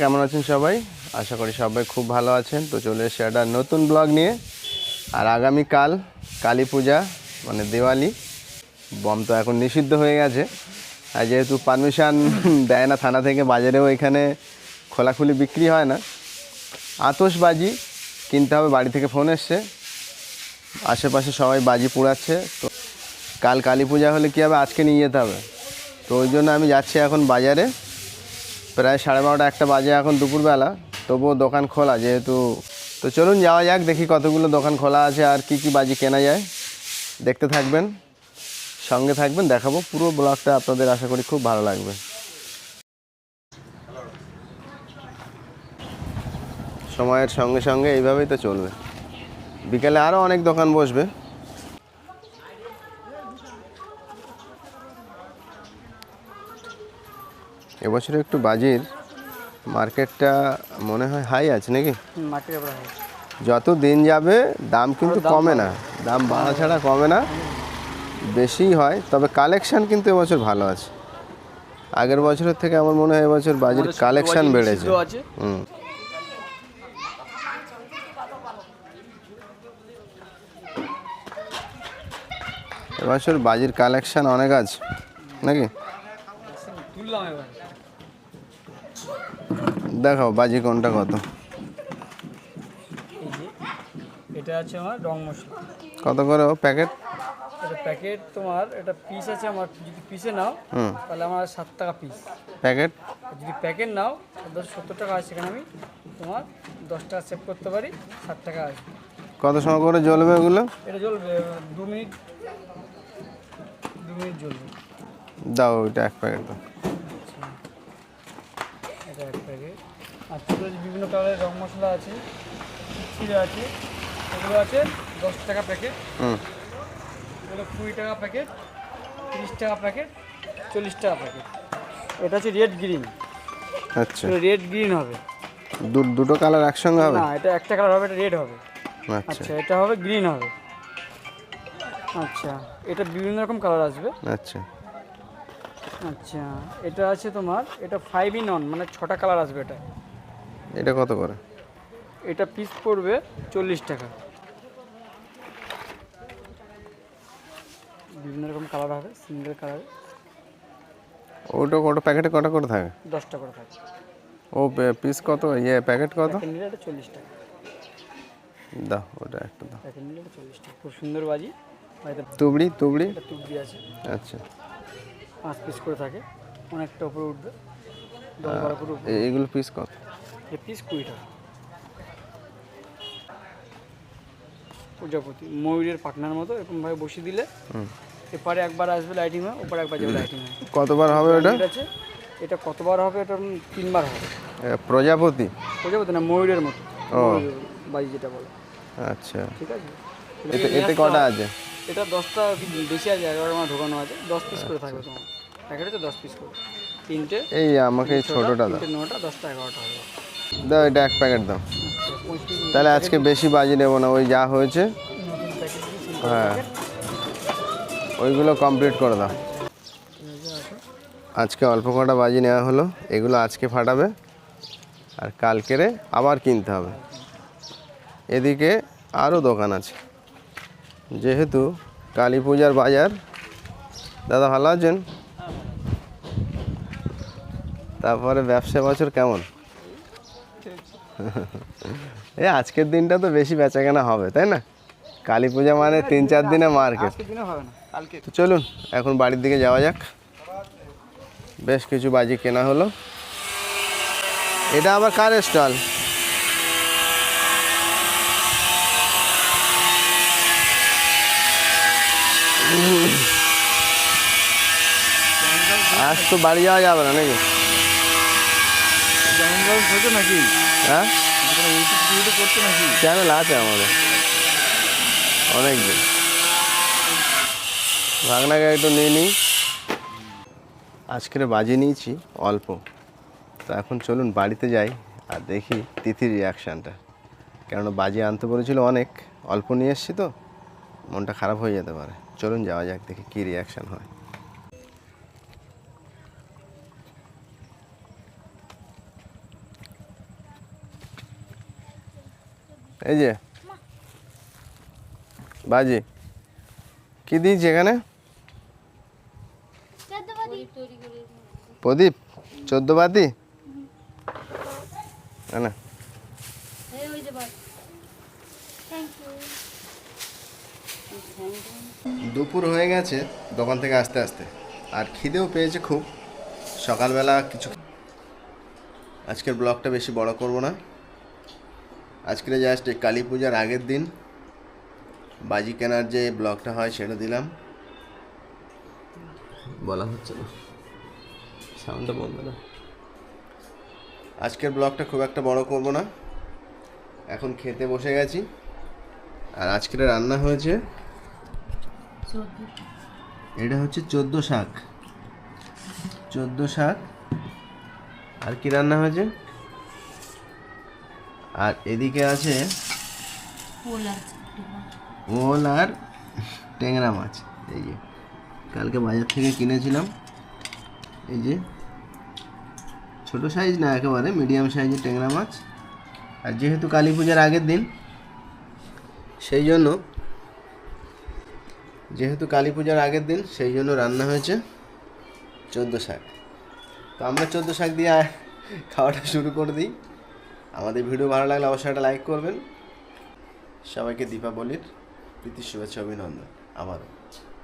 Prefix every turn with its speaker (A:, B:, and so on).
A: কেমন আছেন সবাই? আশা করি সবাই খুব ভালো আছেন। তো চলে এসে একটা নতুন ব্লগ নিয়ে। আর আগামীকাল কালী পূজা মানে দিওয়ালি, বম তো এখন নিষিদ্ধ হয়ে গেছে। আর যেহেতু পারমিশন দেয় না থানা থেকে, বাজারেও এখানে খোলাখুলি বিক্রি হয় না। আতশবাজি কিনতে হবে, বাড়ি থেকে ফোন এসছে। আশেপাশে সবাই বাজি পোড়াচ্ছে। তো কাল কালী পূজা হলে কী হবে? আজকে নিয়ে যেতে হবে। তো ওই জন্য আমি যাচ্ছি এখন বাজারে। প্রায় সাড়ে বারোটা, একটা বাজে এখন দুপুরবেলা, তবুও দোকান খোলা যেহেতু। তো চলুন যাওয়া যাক, দেখি কতগুলো দোকান খোলা আছে আর কি কি বাজি কেনা যায়। দেখতে থাকবেন, সঙ্গে থাকবেন, দেখাবো পুরো ব্লগটা আপনাদের আশা করি খুব ভালো লাগবে। সময়ের সঙ্গে সঙ্গে এইভাবেই তো চলবে। বিকেলে আরও অনেক দোকান বসবে। এবছর একটু বাজির মার্কেটটা মনে হয় হাই আছে নাকি? যত দিন যাবে দাম কিন্তু কমে না। দাম বাড়া ছাড়া কমে না। বেশিই হয় তবে কালেকশন কিন্তু এবছর ভালো আছে। আগের বছরের থেকে আমার মনে হয় এবছর বাজির কালেকশন বেড়েছে। হুম। এবছর বাজির কালেকশন অনেক আছে নাকি? দেখাও বাজি কোনটা কত?
B: এটা আছে আমার রং মশলা।
A: কত করে ও প্যাকেট?
B: এটা প্যাকেট তোমার এটা পিস আছে আমার যদি পিসে নাও তাহলে আমার সাত টাকা পিস
A: প্যাকেট?
B: যদি প্যাকেট নাও দশ সত্তর টাকা আছে সেখানে আমি তোমার দশ টাকা সেভ করতে পারি ষাট টাকা আছে
A: কত সময় করে জ্বলবে ওগুলো?
B: এটা জ্বলবে দু মিনিট দু মিনিট জ্বলবে।
A: দাও ওইটা এক প্যাকেট দাও।
B: এটা এক প্যাকেট। আর ছোটো বিভিন্ন কালারের রং মশলা আছে ছিঁড়ে আছে এগুলো আছে দশ টাকা প্যাকেট।
A: হুম।
B: এগুলো কুড়ি টাকা প্যাকেট তিরিশ টাকা প্যাকেট চল্লিশ টাকা প্যাকেট। এটা হচ্ছে রেড গ্রিন
A: আচ্ছা।
B: রেড গ্রিন হবে।
A: দুটো কালার একসঙ্গে হবে?
B: না এটা একটা কালার হবে এটা রেড হবে।
A: আচ্ছা।
B: আচ্ছা এটা হবে গ্রিন হবে। আচ্ছা এটা বিভিন্ন রকম কালার আসবে।
A: আচ্ছা।
B: আচ্ছা এটা আছে তোমার এটা ফাইভ ইন অন মানে ছটা কালার আসবে এটা।
A: এটা কত করে?
B: এটা পিস পড়বে চল্লিশ টাকা। বিভিন্ন রকম কালার হবে সিঙ্গেল কালার
A: ওটা কত প্যাকেটে কটা করে থাকে?
B: দশটা করে থাকে।
A: ও পিস কত ইয়ে প্যাকেট কত?
B: নিলে এটা চল্লিশ টাকা।
A: দাও ওটা একটা দাও।
B: প্যাকেট নিলে এটা চল্লিশ টাকা। খুব সুন্দর বাজি। এটা
A: তুবড়ি তুবড়ি
B: আছে।
A: আচ্ছা।
B: পাঁচ পিস করে থাকে। অনেকটা উপরে উঠবে। দশ বারো করে
A: এ- এগুলো পিস কত?
B: এটা পিস কুড়ি টাকা। প্রজাপতি। ময়ূরের পাখনার মতো এরকমভাবে বসিয়ে দিলে এপারে একবার আসবে লাইটিং হয় ওপারে একবার যাবে লাইটিং হয়।
A: কতবার হবে
B: ঠিক আছে। এটা কতবার হবে? এটা তিনবার হবে।
A: প্রজাপতি?
B: প্রজাপতি না ময়ূরের মতো।
A: ও।
B: বাজি যেটা বলে।
A: আচ্ছা।
B: ঠিক আছে?
A: এতে এতে কটা আছে?
B: এটা দশটা বেশি আছে এগারো আমার ঢোকানো আছে। দশ পিস করে থাকবে তোমার। প্যাকেটে তো দশ পিস করে। তিনটে
A: এই আমাকে ছোটোটা দাও।
B: নটা দশটা এগারোটা হবে।
A: দাও এটা এক প্যাকেট দাও। তাহলে আজকে বেশি বাজি নেব না ওই যা হয়েছে। হ্যাঁ। ওইগুলো কমপ্লিট করে দাও। আজকে অল্প কটা বাজি নেওয়া হলো এগুলো আজকে ফাটাবে আর কালকেরে আবার কিনতে হবে। এদিকে আরও দোকান আছে। যেহেতু কালী পূজার বাজার দাদা ভালো আছেন? তারপরে ব্যবসা বছর কেমন? এ আজকের দিনটা তো বেশি বেচাকেনা হবে তাই না? কালী পূজা মানে তিন চার দিনে মার্কেট। তো চলুন এখন বাড়ির দিকে যাওয়া যাক। বেশ কিছু বাজি কেনা হলো। এটা আবার কার স্টল? আজ তো বাড়ি যাওয়া যাবে না নাকি?
B: যেমন নাকি?
A: হ্যাঁ?
B: করছ নাকি?
A: চ্যানেল আছে আমাদের। অনেক দিন ভাগনাকে একটু নিয়ে নিই। আজকের বাজি নিয়েছি অল্প। তো এখন চলুন বাড়িতে যাই আর দেখি তিথির রিয়াকশানটা কেননা বাজি আনতে বলেছিল অনেক। অল্প নিয়ে এসছি তো। মনটা খারাপ হয়ে যেতে পারে। চলুন যাওয়া যাক দেখি কী রিয়াকশান হয়। এই যে। বাজি। কি দিয়েছি এখানে? প্রদীপ? চোদ্দ বাতি? না। দুপুর হয়ে গেছে দোকান থেকে আস্তে আস্তে। আর খিদেও পেয়েছে খুব। সকালবেলা কিছু আজকের ব্লগটা বেশি বড় করব না। আজকের জাস্ট এই কালী পূজার আগের দিন, বাজি কেনার যে ব্লগটা হয় সেটা দিলাম। বলা হচ্ছে না। সাউন্ডটা বন্ধ না। আজকের ব্লগটা খুব একটা বড় করব না। এখন খেতে বসে গেছি। আর আজকের রান্না হয়েছে, এটা হচ্ছে চোদ্দ শাক। চোদ্দ শাক। আর কি রান্না হয়েছে? আর এদিকে আছে ওল আর ট্যাংরা মাছ। এই যে কালকে বাজার থেকে কিনেছিলাম। এই যে ছোট সাইজ না একেবারে মিডিয়াম সাইজের ট্যাংরা মাছ। আর যেহেতু কালী পূজার আগের দিন সেই জন্য যেহেতু কালী পূজার আগের দিন সেই জন্য রান্না হয়েছে চোদ্দ শাক। তো আমরা চোদ্দ শাক দিয়ে খাওয়াটা শুরু করে দিই। আমাদের ভিডিও ভালো লাগলে অবশ্যই একটা লাইক করবেন। সবাইকে দীপাবলির প্রীতি শুভেচ্ছা অভিনন্দন। আবারও।